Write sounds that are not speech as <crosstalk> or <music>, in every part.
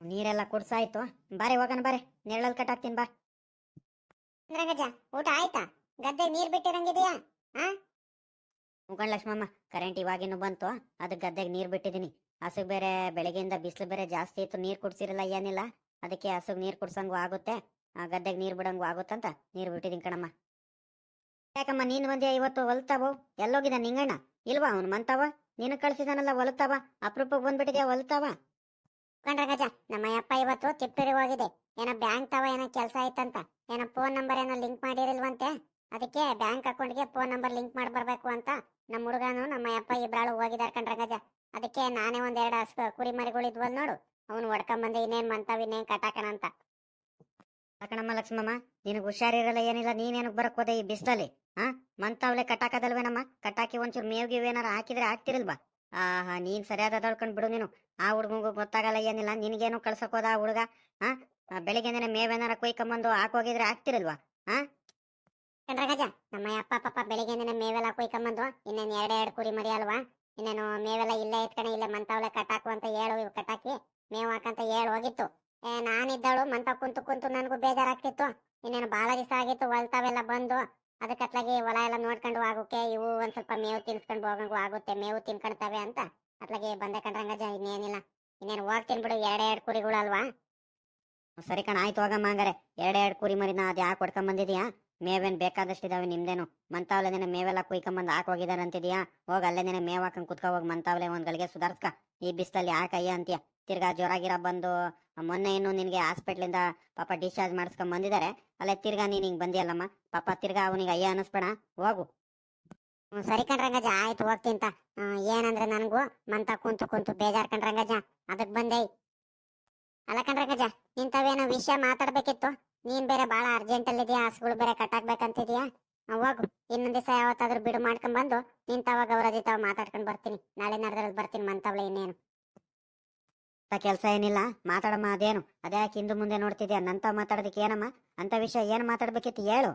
ನೀರೆಲ್ಲ ಕುಡ್ಸಾಯ್ತು. ಬಾರೆ ಹೋಗೋಣ ಬಾರೆ. ನೆರಳಲ್ಲಿ ಕಟ್ಟಾಕ್ತೀನಿ ಬಾ. ರಂಗಜ್ಜ, ಊಟ ಆಯ್ತಾ? ಗದ್ದೆ ನೀರ್ ಬಿಟ್ಟಿರಂಗಿದೆಯಾ? ಮುಖಂಡ್ ಲಕ್ಷ್ಮಮ್ಮ ಕರೆಂಟ್ ಇವಾಗಿನ್ನು ಬಂತು. ಅದಕ್ಕೆ ಗದ್ದೆಗೆ ನೀರ್ ಬಿಟ್ಟಿದೀನಿ. ಹಸುಗ್ ಬೇರೆ ಬೆಳಗ್ಗೆಯಿಂದ ಬಿಸಿಲು ಬೇರೆ ಜಾಸ್ತಿ ಇತ್ತು. ನೀರು ಕುಡ್ಸಿರಲ್ಲ ಏನಿಲ್ಲ. ಅದಕ್ಕೆ ಹಸುಗ್ ನೀರು ಕುಡ್ಸಂಗೂ ಆಗುತ್ತೆ. ಗದ್ದೆಗೆ ನೀರ್ ಬಿಡಂಗೂ ಆಗುತ್ತಂತ ನೀರ್ ಬಿಟ್ಟಿದೀನಿ ಕಣಮ್ಮ. ಯಾಕಮ್ಮ, ನೀನು ಬಂದೆ ಇವತ್ತು ಹೊಲ್ತಾವು? ಎಲ್ಲೋಗಿದ ನಿಂಗಣ್ಣ? ಇಲ್ವಾ ಅವ್ನು ಮಂತಾವ? ನೀನು ಕಳ್ಸಿದಾನಲ್ಲ, ಹೊಲ್ತಾವ? ಅಪರೂಪಕ್ಕೆ ಬಂದ್ಬಿಟ್ಟಿದ್ಯಾ, ಹೊಲ್ತಾವ? ರಂಗಜ್ಜ ನಮ್ಮ ಅಪ್ಪ ಇವತ್ತು ತಿಪ್ಪೇರಿ ಹೋಗಿದೆ. ಏನೋ ಬ್ಯಾಂಕ್ ತವ ಏನೋ ಕೆಲಸ ಆಯ್ತಂತ. ಏನೋ ಫೋನ್ ನಂಬರ್ ಏನೋ ಲಿಂಕ್ ಮಾಡಿರಿಲ್ವಂತೆ. ಅದಕ್ಕೆ ಬ್ಯಾಂಕ್ ಅಕೌಂಟ್ಗೆ ಫೋನ್ ನಂಬರ್ ಲಿಂಕ್ ಮಾಡಿ ಬರಬೇಕು ಅಂತ ನಮ್ಮ ಹುಡುಗನು ನಮ್ಮ ಅಪ್ಪ ಇಬ್ರಾಳು ಹೋಗಿದಾರೆ ಗಜ. ಅದಕ್ಕೆ ನಾನೇ ಒಂದೆರಡು ಹಸ್ ಕುರಿ ಮರಿಗಳಿದ್ವಲ್ ನೋಡು. ಅವನು ಹೊಡ್ಕೊಂಬಂದೆ ಇನ್ನೇನ್ ಮಂತಾವ್, ಇನ್ನೇನ್ ಕಟಾಕಣ ಅಂತ. ಕಣಮ್ಮ ಲಕ್ಷ್ಮಮ್ಮ, ನಿನಗೆ ಹುಷಾರಿರಲ್ಲ, ಏನಿಲ್ಲ ನೀನೇನಕ್ಕೆ ಬರಕ್ ಹೋದೆ ಈ ಬಿಸಿಲಲ್ಲಿ? ಹಾ ಮಂತಾವ್ಲೆ ಕಟ್ಟಾಕದಲ್ವೇನಮ್ಮ ಕಟ್ಟಾಕಿ ಒಂಚೂರು ಏನಾರ ಹಾಕಿದ್ರೆ ಹಾಕ್ತಿರಲ್ವಾ ಆಹಾ, ನೀನ್ ಸರಿಯಾದ ದೊಳ್ಕೊಂಡ್ ಬಿಡು ನೀನು. ಆ ಹುಡುಗ ಗೊತ್ತಾಗಲ್ಲ ಏನಿಲ್ಲ. ನಿನಗೇನು ಕಳ್ಸಕ್ ಹೋದ ಆ ಹುಡುಗ? ಹಾ ಬೆಳಿಗ್ಗೆ ಮೇವೇನಾರ ಕೊಯ್ಕೊಂಬಂದು ಹಾಕೋಗಿದ್ರೆ ಹಾಕ್ತಿರಲ್ವಾ? ಗಜ ನಮ್ಮ ಅಪ್ಪ ಪಾಪ ಬೆಳಿಗ್ಗೆ ಮೇವೆಲ್ಲ ಕೊಯ್ಕೊಂಬಂದು, ಇನ್ನೇನು ಎರಡೇ ಎರಡು ಕುರಿ ಮರಿ ಅಲ್ವಾ? ಇನ್ನೇನು ಮೇವೆಲ್ಲ ಇಲ್ಲೇ ಎತ್ಕಣೆ ಇಲ್ಲೇ ಮಂತಾವ್ಲೆ ಕಟ್ಟಾಕು ಅಂತ ಹೇಳು ಇವ್ ಕಟ್ಟಾಕಿ ಮೇವ್ ಹಾಕಂತ ಹೇಳು ಹೋಗಿತ್ತು. ಏ, ನಾನಿದ್ದಾಳು ಮಂತ ಕುಂತು ಕುಂತು ನನಗೂ ಬೇಜಾರಾಗ್ತಿತ್ತು. ಇನ್ನೇನು ಬಾಳ ದಿವಸ ಆಗಿತ್ತು ಹೊಲ್ತಾವೆಲ್ಲ ಬಂದು. ಅದಕ್ಕೆ ಅತ್ಲಾಗಿ ಹೊಲ ಎಲ್ಲ ನೋಡ್ಕೊಂಡು ಹೋಗೋಕೆ ಇವು ಒಂದ್ ಸ್ವಲ್ಪ ಮೇವು ತಿನ್ಸ್ಕೊಂಡು ಹೋಗಂಗು ಆಗುತ್ತೆ, ಮೇವು ತಿನ್ಕೊಂತವೆ ಅಂತ ಅತ್ಲಾಗಿ ಬಂದೆ ಕಣ್ರಂಗಜ್ಜ ಇನ್ನೇನಿಲ್ಲ. ಇನ್ನೇನು ಹೋಗ್ತೀನಿ ಬಿಡು ಎರಡ್ ಎರಡ್ ಕುರಿಗಳಲ್ವಾ? ಸರಿ ಕಣ, ಆಯ್ತು ಹೋಗಮ್ಮ ಹಂಗಾರೆ. ಎರಡ್ ಎರಡ್ ಕುರಿ ಮರಿನ ಅದ್ ಯಾಕೆ ಬಂದಿದ್ಯಾ? ಮೇವೇನ್ ಬೇಕಾದಷ್ಟಿದಾವೆ ನಿಮ್ದೇನು? ಮಂತಾವ್ಲೆ ನಿನ್ನ ಮೇವೆಲ್ಲ ಕುಯ್ಕೊಂಬಂದು ಹಾಕೋಗಿದಾರೆ ಅಂತಿದ್ಯಾ ಹೋಗ ಅಲ್ಲೇ ನಿನ್ನ ಮೇವ್ ಹಾಕೊಂಡ್ ಕುತ್ಕೊ ಹೋಗಿ ಮಂತಾವ್ಲೆ ಒಂದ್ ಗಳಿಗೆ ಸುಧಾರ್ಸ್ಕ. ಈ ಬಿಸ್ಲಲ್ಲಿ ಯಾಕಯ್ಯ ಅಂತೀಯ? ತಿರ್ಗಾ ಜ್ವರ ಗಿರ ಬಂದು ಮೊನ್ನೆ ಇನ್ನು ನಿನ್ಗೆ ಹಾಸ್ಪಿಟ್ಲಿಂದ ಪಾಪ ಡಿಸ್ಚಾರ್ಜ್ ಮಾಡಿಸ್ಕೊಂಡ್ ಬಂದಿದ್ದಾರೆ ಅಲ್ಲೇ ತಿರ್ಗಾ ನೀನು ಹಿಂಗ್ ಬಂದಿಯಲ್ಲಮ್ಮ ಪಾಪ ತಿರ್ಗಾ ಅವನಿಗೆ ಅಯ್ಯ ಅನಿಸ್ಬೇಡ ಹೋಗು. ಸರಿ ಕಣ್ರಂಗಜ್ಜ ಆಯ್ತು ಹೋಗ್ತಿಂತ ಏನಂದ್ರೆ ನನಗೂ ಮಂತ ಕುಂತು ಕುಂತು ಬೇಜಾರ್ ಕಣ್ರಂಗಜ್ಜ ಅದಕ್ ಬಂದೆ. ಅಲ್ಲ ಕಣ್ರಂಗಜ್ಜ ಇಂಥವೇನೋ ವಿಷಯ ಮಾತಾಡ್ಬೇಕಿತ್ತು? ನೀನ್ ಬೇರೆ ಭಾಳ ಅರ್ಜೆಂಟ್ ಅಲ್ಲಿ ಇದೆಯಾ ಹಸುಗಳು ಬೇರೆ ಕಟ್ಟಾಕ್ಬೇಕಂತಿದ್ಯಾ? ಆ, ಹೋಗು. ಇನ್ನೊಂದ್ ದಿವಸ ಯಾವತ್ತಾದ್ರೂ ಬಿಡು ಮಾಡ್ಕೊಂಡ್ ಬಂದು ಅವರ ಜೊತೆ ಮಾತಾಡ್ಕೊಂಡ್ ಬರ್ತೀನಿ. ನಾಳೆ ನಡೆದ್ರಲ್ಲಿ ಬರ್ತೀನಿ ಮಂತವ್ಲೆ ಇನ್ನೇನು. ಕೆಲಸ ಏನಿಲ್ಲ, ಮಾತಾಡಮ್ಮ ಅದೇನು. ಅದ್ಯಾಕೆ ಹಿಂದೆ ಮುಂದೆ ನೋಡ್ತಿದ್ಯಾ ನಂತ ಮಾತಾಡೋದಕ್ಕೆ ಏನಮ್ಮ? ಅಂತ ವಿಷಯ ಏನು ಮಾತಾಡ್ಬೇಕಿತ್ತು ಹೇಳು.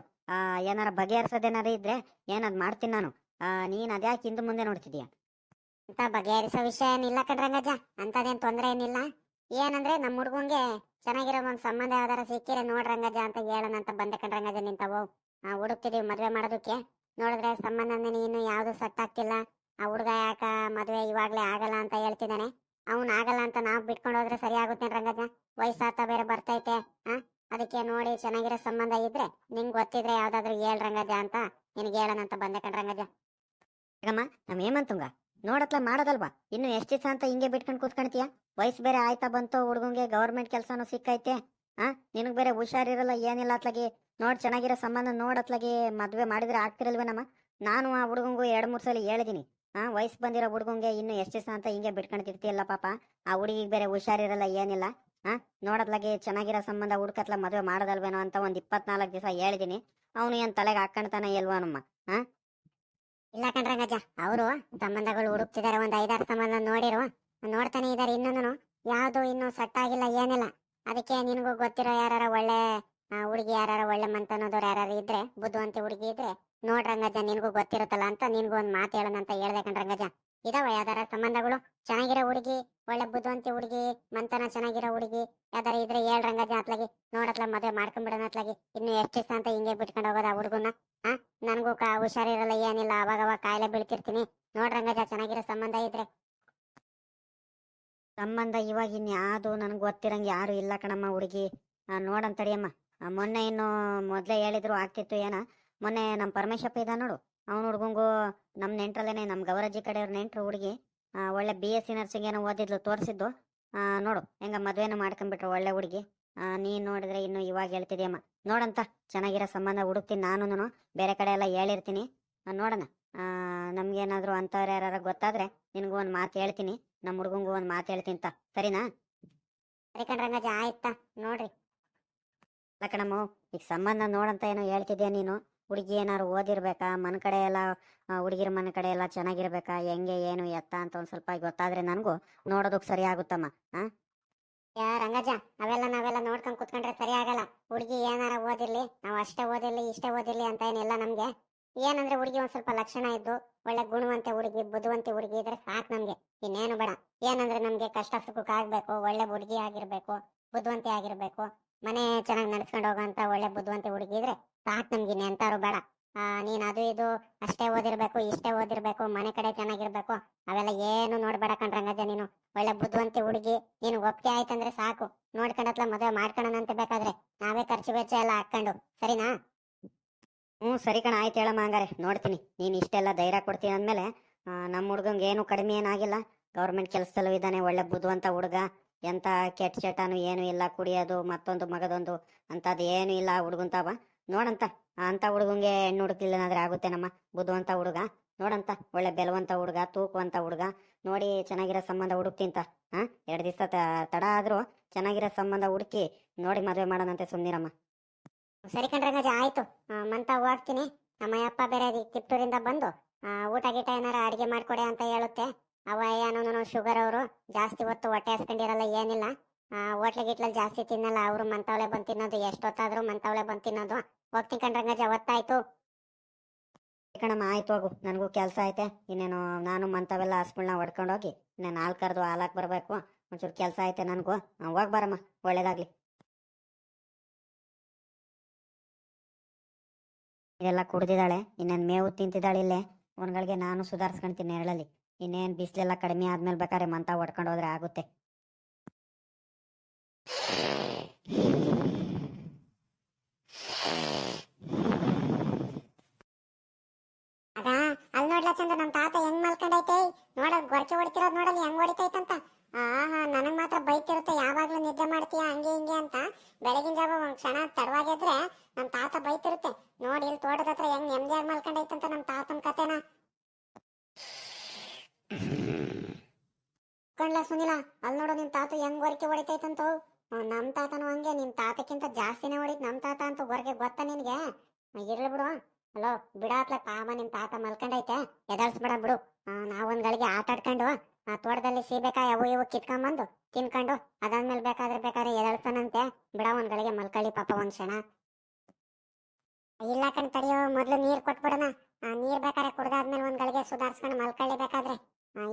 ಏನಾರ ಬಗೆಹರಿಸೋದೇನಾರ ಇದ್ರೆ ಏನದು ಮಾಡ್ತೀನಿ ನಾನು. ನೀನು ಅದ್ಯಾಕೆ ಹಿಂದೆ ಮುಂದೆ ನೋಡ್ತಿದ್ಯಾ? ಅಂತ ಬಗೆಹರಿಸೋ ವಿಷಯ ಏನಿಲ್ಲ ಕಣ್ರಂಗಜ್ಜ ಅಂತದೇನ್ ತೊಂದರೆ ಏನಿಲ್ಲ. ಏನಂದ್ರೆ ನಮ್ಮ ಹುಡುಗಂಗೆ ಚೆನ್ನಾಗಿರೋ ಒಂದು ಸಂಬಂಧ ಯಾವ್ದಾರ ಸಿಕ್ಕಿರೆ ನೋಡ್ರಂಗಜ್ಜ ಅಂತ ಹೇಳೋಣ ಅಂತ ಬಂದೆ ಕಣ್ರಂಗಜ್ಜ ನಿಂತವು ಆ, ಹುಡುಕ್ತಿದೀವಿ ಮದುವೆ ಮಾಡೋದಕ್ಕೆ. ನೋಡಿದ್ರೆ ಸಂಬಂಧ ನೀನು ಯಾವುದು ಸೆಟ್ ಆಗ್ತಿಲ್ಲ. ಆ ಹುಡುಗ ಯಾಕ ಮದುವೆ ಇವಾಗಲೇ ಆಗಲ್ಲ ಅಂತ ಹೇಳ್ತಿದ್ದಾನೆ. ಅವ್ನ್ ಆಗಲ್ಲ ಅಂತ ನಾವ್ ಬಿಟ್ಕೊಂಡು ಹೋದ್ರೆ ಸರಿ ಆಗುತ್ತೆ ರಂಗಜ್ಜ ವಯಸ್ಸಾತ ಬೇರೆ ಬರ್ತೈತೆ, ಆ? ಅದಕ್ಕೆ ನೋಡಿ ಚೆನ್ನಾಗಿರೋ ಸಂಬಂಧ ಇದ್ರೆ ನಿಂಗ್ ಗೊತ್ತಿದ್ರೆ ಯಾವ್ದಾದ್ರು ಹೇಳ್ ರಂಗಜ್ಜ ಅಂತ ನಿನ್ಗೆ ಹೇಳೋಣ ಅಂತ ಬಂದೆ ರಂಗಜ ಈಗಮ್ಮ ನಮ್ ಹೇಮಂತುಂಗ ನೋಡತ್ಲ ಮಾಡೋದಲ್ವಾ? ಇನ್ನು ಎಷ್ಟು ದಿವಸ ಅಂತ ಹಿಂಗೆ ಬಿಟ್ಕೊಂಡ್ ಕೂತ್ಕೊಂತೀಯ ವಯಸ್ಸು ಬೇರೆ ಆಯ್ತಾ ಬಂತು ಹುಡುಗಂಗೆ, ಗೌರ್ಮೆಂಟ್ ಕೆಲ್ಸನೂ ಸಿಕ್ಕೈತೆ, ಆ? ನಿನಗ್ ಬೇರೆ ಹುಷಾರಿರಲ್ಲ, ಏನಿಲ್ಲ ಅತ್ಲಾಗಿ? ನೋಡ್ ಚೆನ್ನಾಗಿರೋ ಸಂಬಂಧ ನೋಡತ್ಲಾಗಿ ಮದ್ವೆ ಮಾಡಿದ್ರೆ ಆಗ್ತಿರಲ್ವೇನಮ್ಮ? ನಾನು ಆ ಹುಡುಗಂಗು ಎರಡ್ ಮೂರ್ ಸಲ ಹೇಳಿದೀನಿ. ಆ, ವಯಸ್ಸು ಬಂದಿರೋ ಹುಡುಗಂಗೆ ಇನ್ನು ಎಷ್ಟು ದಿವಸ ಅಂತ ಹಿಂಗೆ ಬಿಟ್ಕೊಂತಿರ್ತೀಯಲ್ಲ ಪಾಪ. ಆ ಹುಡುಗಿಗೆ ಬೇರೆ ಹುಷಾರಿರಲ್ಲ, ಏನಿಲ್ಲ. ಹಾ ನೋಡತ್ಲಾಗಿ ಚೆನ್ನಾಗಿರೋ ಸಂಬಂಧ ಹುಡ್ಕತ್ಲ ಮದ್ವೆ ಮಾಡೋದಲ್ವೇನೋ ಅಂತ ಒಂದ್ ಇಪ್ಪತ್ನಾಲ್ಕು ದಿವಸ ಹೇಳಿದೀನಿ. ಅವನು ಏನ್ ತಲೆಗೆ ಹಾಕೊಂಡ್ತಾನೆ ಇಲ್ವಾನಮ್ಮ ಇಲ್ಲ ಕಣ್ರಂಗಜ್ಜ ಅವರು ಸಂಬಂಧಗಳು ಹುಡುಕ್ತಿದ್ದಾರೆ ಒಂದ್ ಐದಾರು ಸಂಬಂಧ ನೋಡಿರು. ನೋಡ್ತಾನೆ ಇನ್ನೊಂದು ಯಾವ್ದು ಇನ್ನು ಸೆಟ್ ಆಗಿಲ್ಲ ಏನಿಲ್ಲ. ಅದಕ್ಕೆ ನಿನಗೂ ಗೊತ್ತಿರೋ ಯಾರು ಒಳ್ಳೆ ಹುಡುಗಿ ಯಾರು ಒಳ್ಳೆ ಮಂತನೋದವ್ರು ಯಾರು ಇದ್ರೆ, ಬುದ್ಧಿವಂತಿ ಹುಡುಗಿ ಇದ್ರೆ ನೋಡ್ರಂಗಜ್ಜ ನಿನ್ಗೂ ಗೊತ್ತಿರುತ್ತಲ್ಲ ಅಂತ ನಿನ್ಗೂ ಒಂದ್ ಮಾತು ಹೇಳೋಣ ಅಂತ ಹೇಳ್ದೆ ಕಣ್ರಂಗಜ್ಜ ಇದಾವ ಯಾವ್ದಾರ ಸಂಬಂಧಗಳು? ಚೆನ್ನಾಗಿರೋ ಹುಡುಗಿ, ಒಳ್ಳೆ ಬುದ್ಧಿವಂತಿ ಹುಡುಗಿ, ಮಂತನ ಚೆನ್ನಾಗಿರೋ ಹುಡುಗಿ, ಯಾವ್ದಾರ ಇದ್ರೆ ಹೇಳ್ರಂಗಜ್ಜ ಅತ್ಲಾಗಿ. ನೋಡತ್ಲ ಮದುವೆ ಮಾಡ್ಕೊಂಡ್ಬಿಡೋಣ ಅತ್ಲಾಗಿ. ಇನ್ನು ಎಷ್ಟು ದಿವಸ ಅಂತ ಹಿಂಗೆ ಬಿಟ್ಕೊಂಡು ಹೋಗೋದ ಆ ಹುಡುಗನ ಆ? ನನ್ಗೂ ಕಾ ಹುಷಾರಿರಲ್ಲ, ಏನಿಲ್ಲ ಅವಾಗ ಅವಾಗ ಕಾಯಿಲೆ ಬೀಳ್ತಿರ್ತೀನಿ. ನೋಡ್ರಂಗಜ ಚೆನ್ನಾಗಿರೋ ಸಂಬಂಧ ಇದ್ರೆ. ಸಂಬಂಧ ಇವಾಗ ಇನ್ಯಾವುದು ನನಗೆ ಗೊತ್ತಿರಂಗೆ ಯಾರು ಇಲ್ಲ ಕಣಮ್ಮ ಹುಡುಗಿ. ನೋಡಂತಡಿಯಮ್ಮ ಮೊನ್ನೆ ಇನ್ನು ಮೊದಲೇ ಹೇಳಿದ್ರು ಆಗ್ತಿತ್ತು ಏನ. ಮೊನ್ನೆ ನಮ್ಮ ಪರಮೇಶಪ್ಪ ಇದ್ದ ನೋಡು, ಅವ್ನ ಹುಡ್ಗಂಗು ನಮ್ಮ ನೆಂಟ್ರಲ್ಲೇನೆ ನಮ್ಮ ಗೌರಜ್ಜಿ ಕಡೆಯವ್ರ ನೆಂಟ್ರು ಹುಡುಗಿ ಒಳ್ಳೆ ಬಿ ಎಸ್ ಸಿ ನರ್ಸಿಂಗ್ ಏನೋ ಓದಿದ್ಲು ತೋರಿಸಿದ್ದು. ನೋಡು, ಹೆಂಗ ಮದ್ವೆನೂ ಮಾಡ್ಕೊಂಡ್ಬಿಟ್ರು ಒಳ್ಳೆ ಹುಡುಗಿ. ನೀನು ನೋಡಿದ್ರೆ ಇನ್ನು ಇವಾಗ ಹೇಳ್ತಿದ್ಯಮ್ಮ ನೋಡಂತ, ಚೆನ್ನಾಗಿರೋ ಸಂಬಂಧ ಹುಡುಕ್ತೀನಿ ನಾನು ಬೇರೆ ಕಡೆ ಎಲ್ಲ ಹೇಳಿರ್ತೀನಿ. ನೋಡೋಣ. ನಮ್ಗೇನಾದ್ರು ಅಂಥವ್ರು ಯಾರು ಗೊತ್ತಾದ್ರೆ ನಿನಗೂ ಒಂದು ಮಾತು ಹೇಳ್ತೀನಿ ನಮ್ಮ ಹುಡುಗಂಗೂ ಒಂದು ಮಾತು ಹೇಳ್ತೀನಿ ತ. ಸರಿನಾ? ಸರಿ ಕಣ್ರಂಗಜ ಆಯ್ತಾ ನೋಡ್ರಿ. ಅಲ್ಲ ಈಗ ಸಂಬಂಧ ನೋಡಂತ ಏನೋ ಹೇಳ್ತಿದ್ಯಾ ನೀನು? ಹುಡುಗಿ ಏನಾರು ಓದಿರ್ಬೇಕಾ? ಮನ ಕಡೆ ಎಲ್ಲ ಹುಡುಗಿರ ಮನ ಕಡೆ ಎಲ್ಲ ಚೆನ್ನಾಗಿರ್ಬೇಕಾ? ಹೆಂಗೆ, ಏನು, ಎತ್ತ ಅಂತ ಒಂದ್ ಸ್ವಲ್ಪ ಗೊತ್ತಾದ್ರೆ ನನಗೂ ನೋಡೋದಕ್ ಸರಿ ಆಗುತ್ತಮ್ಮ ಯಾ ರಂಗಜ ಅವೆಲ್ಲ ನಾವೆಲ್ಲ ನೋಡ್ಕೊಂಡ್ ಕುತ್ಕೊಂಡ್ರೆ ಸರಿ ಆಗಲ್ಲ. ಹುಡುಗಿ ಏನಾರ ಓದಿರ್ಲಿ, ನಾವ್ ಅಷ್ಟೇ ಓದಿರ್ಲಿ, ಇಷ್ಟೇ ಓದಿರ್ಲಿ ಅಂತ ಏನಿಲ್ಲ ನಮ್ಗೆ. ಏನಂದ್ರೆ ಹುಡುಗಿ ಒಂದ್ ಸ್ವಲ್ಪ ಲಕ್ಷಣ ಇದ್ದು, ಒಳ್ಳೆ ಗುಣವಂತೆ ಹುಡುಗಿ, ಬುದ್ಧಿವಂತೆ ಹುಡುಗಿ ಇದ್ರೆ ಸಾಕು ನಮ್ಗೆ. ಇನ್ನೇನು ಬೇಡ. ಏನಂದ್ರೆ ನಮ್ಗೆ ಕಷ್ಟ ಸುಖಕ್ಕೆ ಒಳ್ಳೆ ಹುಡುಗಿ ಆಗಿರ್ಬೇಕು, ಬುದ್ಧಿವಂತೆ ಆಗಿರ್ಬೇಕು. ಮನೆ ಚೆನ್ನಾಗಿ ನಡ್ಸ್ಕೊಂಡು ಹೋಗೋಂತ ಒಳ್ಳೆ ಬುದ್ಧಿವಂತ ಹುಡುಗಿ ಇದ್ರೆ ಸಾಕು ನಮ್ಗೆ ಇನ್ನೆಂತಾರು ಬೇಡ. ನೀನ್ ಅದು ಇದು ಅಷ್ಟೇ ಓದಿರ್ಬೇಕು, ಇಷ್ಟೇ ಓದಿರ್ಬೇಕು, ಮನೆ ಕಡೆ ಚೆನ್ನಾಗಿರ್ಬೇಕು, ಅವೆಲ್ಲ ಏನು ನೋಡ್ಬೇಡ ಕಣ್ರಂಗಜ್ಜ ನೀನು. ಒಳ್ಳೆ ಬುದ್ಧಿವಂತ ಹುಡುಗಿ, ನೀನು ಒಪ್ಪಿಗೆ ಆಯ್ತಂದ್ರೆ ಸಾಕು. ನೋಡ್ಕೊಂಡತ್ಲ ಮದುವೆ ಮಾಡ್ಕೊಳ್ಳೋಣಂತ ಬೇಕಾದ್ರೆ ನಾವೇ ಖರ್ಚು ವೆಚ್ಚ ಎಲ್ಲ ಹಾಕೊಂಡು ಸರಿನಾ? ಹ್ಞೂ, ಸರಿ ಕಣ, ಆಯ್ತು ಹೇಳಮ್ಮ ಹಂಗಾರೆ, ನೋಡ್ತೀನಿ. ನೀನು ಇಷ್ಟೆಲ್ಲ ಧೈರ್ಯ ಕೊಡ್ತೀನಿ ಅಂದಮೇಲೆ ನಮ್ಮ ಹುಡುಗಂಗೆ ಏನು ಕಡಿಮೆ ಏನಾಗಿಲ್ಲ. ಗೌರ್ಮೆಂಟ್ ಕೆಲಸದಲ್ಲೂ ಇದ್ದಾನೆ, ಒಳ್ಳೆ ಬುದ್ಧಿವಂತ ಹುಡುಗ. ಎಂಥ ಕೆಟ್ಟ ಚಟನೂ ಏನೂ ಇಲ್ಲ ಕುಡಿಯೋದು, ಮತ್ತೊಂದು ಮಗದೊಂದು ಅಂಥದ್ದು ಏನೂ ಇಲ್ಲ ಹುಡುಗಂತಾವ ನೋಡಂತ, ಅಂಥ ಹುಡುಗಂಗೆ ಹೆಣ್ಣು ಹುಡುಕ್ಲಿಲ್ಲನಾದ್ರೆ ಆಗುತ್ತೇನಮ್ಮ? ಬುದ್ಧವಂತ ಹುಡುಗ? ನೋಡಂತ, ಒಳ್ಳೆ ಬೆಲವಂತ ಹುಡುಗ, ತೂಕುವಂತ ಹುಡುಗ. ನೋಡಿ, ಚೆನ್ನಾಗಿರೋ ಸಂಬಂಧ ಹುಡುಕ್ತಿಂತ ಹಾಂ, ಎರಡು ದಿವಸ ತಡ ಆದರೂ ಚೆನ್ನಾಗಿರೋ ಸಂಬಂಧ ಹುಡುಕಿ ನೋಡಿ ಮದುವೆ ಮಾಡೋಣಂತೆ ಸುಮ್ಮನಿರಮ್ಮ ಸರಿ ಕಣ್ರಂಗಜ ಆಯ್ತು. ಮಂತ ಹೋಗ್ತೀನಿ ನಮ್ಮ ಅಪ್ಪ ಬೇರೆ ತಿಪ್ಟೂರಿಂದ ಬಂದು ಊಟ ಗೀಟ ಏನಾರ ಅಡಿಗೆ ಮಾಡ್ಕೊಡೆ ಅಂತ ಹೇಳುತ್ತೆ. ಅವ ಏನೋ ಶುಗರ್ ಅವರು ಜಾಸ್ತಿ ಹೊತ್ತು ಹೊಟ್ಟೆ ಹಸ್ಕೊಂಡಿರಲ್ಲ, ಏನಿಲ್ಲ. ಹೋಟ್ಲ ಗಿಟ್ಲಲ್ಲಿ ಜಾಸ್ತಿ ತಿನ್ನಲ್ಲ, ಅವರು ಮಂತವಳೆ ಬಂದು ತಿನ್ನೋದು, ಎಷ್ಟೊತ್ತಾದ್ರೂ ಮಂತವಳೆ ಬಂದು ತಿನ್ನೋದು. ಹೋಗ್ತೀನಿ ಕಣ್ರಂಗಜ ಒತ್ತಾಯ್ತು ಕಣಮ್ಮ, ಆಯ್ತು ಹೋಗು, ನನಗೂ ಕೆಲಸ ಐತೆ. ಇನ್ನೇನು, ನಾನು ಮಂತವೆಲ್ಲ ಹಸ್ಗಳನ್ನ ಹೊಡ್ಕೊಂಡು ಹೋಗಿ ಇನ್ನೇನು ಹಾಲು ಕರೆದು ಹಾಲಾಕ್ ಬರಬೇಕು, ಒಂಚೂರು ಕೆಲಸ ಐತೆ ನನಗೂ. ಹೋಗಿ ಬರಮ್ಮ, ಒಳ್ಳೇದಾಗ್ಲಿ. ಇದೆಲ್ಲ ಕುಡ್ದಿದ್ದಾಳೆ, ಇನ್ನೇನು ಮೇವು ತಿಂತಿದ್ದಾಳೆ ಇಲ್ಲೇ. ಅವನ್ಗಳಿಗೆ ನಾನು ಸುಧಾರಿಸ್ಕೊಂತೀನಿ ನೆರಳಲ್ಲಿ ಇನ್ನೇನು ಬಿಸಿಲೆಲ್ಲ ಕಡಿಮೆ ಆದ್ಮೇಲೆ ಬೇಕಾದ್ರೆ ಮಂತ ಹೊಡ್ಕೊಂಡು ಹೋದ್ರೆ ಆಗುತ್ತೆ. ಸುನಿಲ, ಅಲ್ಲಿ ನೋಡು ನಿಮ್ ತಾತ ಹೆಂಗ್ ಹೊರಕೆ ಹೊಡಿತೈತಂತ. ನಮ್ ತಾತನು ಹಂಗೆ ನಿಮ್ ತಾತಕ್ಕಿಂತ ಜಾಸ್ತಿನೇ ಹೊಡಿತ್ ನಮ್ ತಾತ ಅಂತ ಹೊರಗೆ ಗೊತ್ತಾ ನಿನ್ಗೆ? ಇರ್ಲಿ ಬಿಡು. ಅಲೋ, ಬಿಡಾತ್ಲೆ ಪಾಪ ನಿಮ್ ತಾತ ಮಲ್ಕೊಂಡೈತೆ. ಎದಳ್ಸ್ಬೇಡ ಬಿಡು. ನಾವೊಂದ್ ಗಳಿಗೆ ಆಟ ಆಡ್ಕೊಂಡು, ಆ ತೋಟದಲ್ಲಿ ಸೀಬೇಕಾ ಅವು ಇವು ಕಿತ್ಕೊಂಬಂದು ತಿನ್ಕೊಂಡು, ಅದಾದ್ಮೇಲೆ ಬೇಕಾದ್ರೆ ಬೇಕಾದ್ರೆ ಎದಳ್ತಾನಂತೆ ಬಿಡ ಒಂದ್ ಗಳಿಗೆ ಮಲ್ಕೊಳ್ಳಿ ಪಾಪ ಒಂದ್ ಕ್ಷಣ. ಇಲ್ಲ ಕಣ್ ತಡಿಯೋ, ಮೊದ್ಲು ನೀರ್ ಕೊಟ್ಬಿಡಣ. ನೀರ್ ಬೇಕಾದ್ರೆ ಕುಡ್ದಾದ್ಮೇಲೆ ಒಂದ್ ಗಳಿಗೆ ಸುಧಾರ್ಸ್ಕೊಂಡು ಮಲ್ಕೊಳ್ಳಿ ಬೇಕಾದ್ರೆ.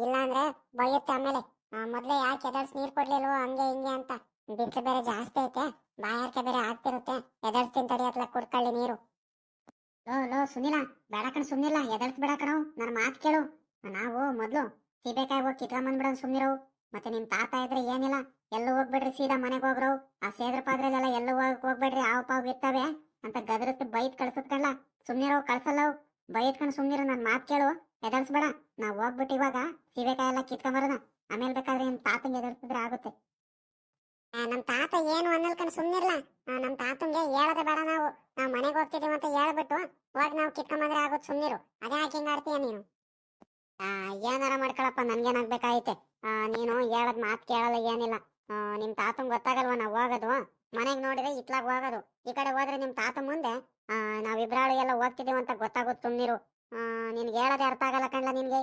ಇಲ್ಲ ಅಂದ್ರೆ ಬೈಯುತ್ತೆ ಆಮೇಲೆ. ಮೊದ್ಲೇ ಯಾಕೆ ಎದರ್ಸ್ ನೀರ್ ಕೊಡ್ಲಿಲ್ವೋ, ಹಂಗೆ ಹಿಂಗೆ ಅಂತ. ಬಿಸಿಲು ಬೇರೆ ಜಾಸ್ತಿ ಐತೆ. ಬಾಯಾರಿಕೆ ಬೇರೆ ಆಗ್ತಿರುತ್ತೆ. ತಿಂತಡಿ ತಡಿಯತ್ಲ ಕುಡ್ಕೊಳ್ಳಿ ನೀರು. ಲೋ ಲೋ, ಸುನಿಲ, ಬೇಡ ಕಣ್ ಸುಮ್ನಿಲ್ಲ ಬೇಡಕಣ ಬೇಡ ನನ್ನ ಮಾತು ಕೇಳು. ನಾವು ಮೊದ್ಲು ಸೀಬೆಕಾಯಿ ಹೋಗಿ ಕಿತ್ಕೊಂಬಂದ್ಬಿಡೋನ್ ಸುಮ್ನಿರವು. ಮತ್ತೆ ನಿಮ್ ತಾತ ಇದ್ರೆ ಏನಿಲ್ಲ. ಎಲ್ಲೂ ಹೋಗ್ಬೇಡ್ರಿ, ಸೀದಾ ಮನೆಗೆ ಹೋಗ್ರವು. ಆ ಸೇದ್ರ ಪಾದ್ರಲ್ಲೆಲ್ಲ ಎಲ್ಲೂ ಹೋಗ್, ಹೋಗ್ಬೇಡ್ರಿ ಆವ್ ಪಾವ್ ಇರ್ತವೆ. ಅಂತ ಗದರತ್ತು ಬೈತ್ ಕಳ್ಸತ್ಕಲ್ಲ ಸುಮ್ನಿರವು, ಕಳ್ಸಲ್ಲವು. ಬೈತ್ಕೊಂಡು ಸುಮ್ನಿರ ನನ್ನ ಮಾತು ಕೇಳು. ಎದಳ್ಸ್ಬೇಡ ನಾವು ಹೋಗ್ಬಿಟ್ಟು ಇವಾಗ ಸೀಬೆಕಾಯಿ ಎಲ್ಲ ಕಿತ್ಕೊಂಬರೋಣ ಆಮೇಲೆ ಬೇಕಾದ್ರೆ ನಿಮ್ ತಾತಂಗೆ ಎದುರಿಸಿದ್ರೆ ಆಗುತ್ತೆ. ನಮ್ಮ ತಾತ ಏನು ಅನ್ನಲ್ಕಂಡ್ ಸುಮ್ನಿರ್ಲ. ನಮ್ಮ ತಾತಂಗೆ ಹೇಳದೆ ಬೇಡ ನಾವು. ನಾವು ಮನೆಗೆ ಹೋಗ್ತಿದ್ದೀವಿ ಅಂತ ಹೇಳ್ಬಿಟ್ಟು ಹೋಗಿ ನಾವು ಕಿತ್ಕೊಂಬಂದ್ರೆ ಆಗುತ್ತೆ ಸುಮ್ಮನಿರು ಅದೇ ಯಾಕೆ ಹಿಂಗಾಡ್ತೀಯ ನೀನು? ಏನಾರ ಮಾಡ್ಕೊಳಪ್ಪ, ನನ್ಗೇನಾಗ್ಬೇಕಾಯ್ತೆ. ಆ, ನೀನು ಹೇಳದ್ ಮಾತ್ ಕೇಳಲ್ಲ, ಏನಿಲ್ಲ. ನಿಮ್ ತಾತಂಗ್ ಗೊತ್ತಾಗಲ್ವಾ ನಾವ್ ಹೋಗೋದು? ಮನೆಗ್ ನೋಡಿದ್ರೆ ಇತ್ಲಾಗ ಹೋಗೋದು. ಈ ಕಡೆ ಹೋದ್ರೆ ನಿಮ್ ತಾತ ಮುಂದೆ ನಾವ್ ನಾವಿಬ್ರಾಳು ಎಲ್ಲ ಹೋಗ್ತಿದ್ದೀವಿ ಅಂತ ಗೊತ್ತಾಗುತ್ತೆ ಸುಮ್ಮನಿರು ನಿನ್ಗೆ ಹೇಳದೆ ಅರ್ಥ ಆಗಲ್ಲ ಕಣ್ಲ ನಿನ್ಗೆ?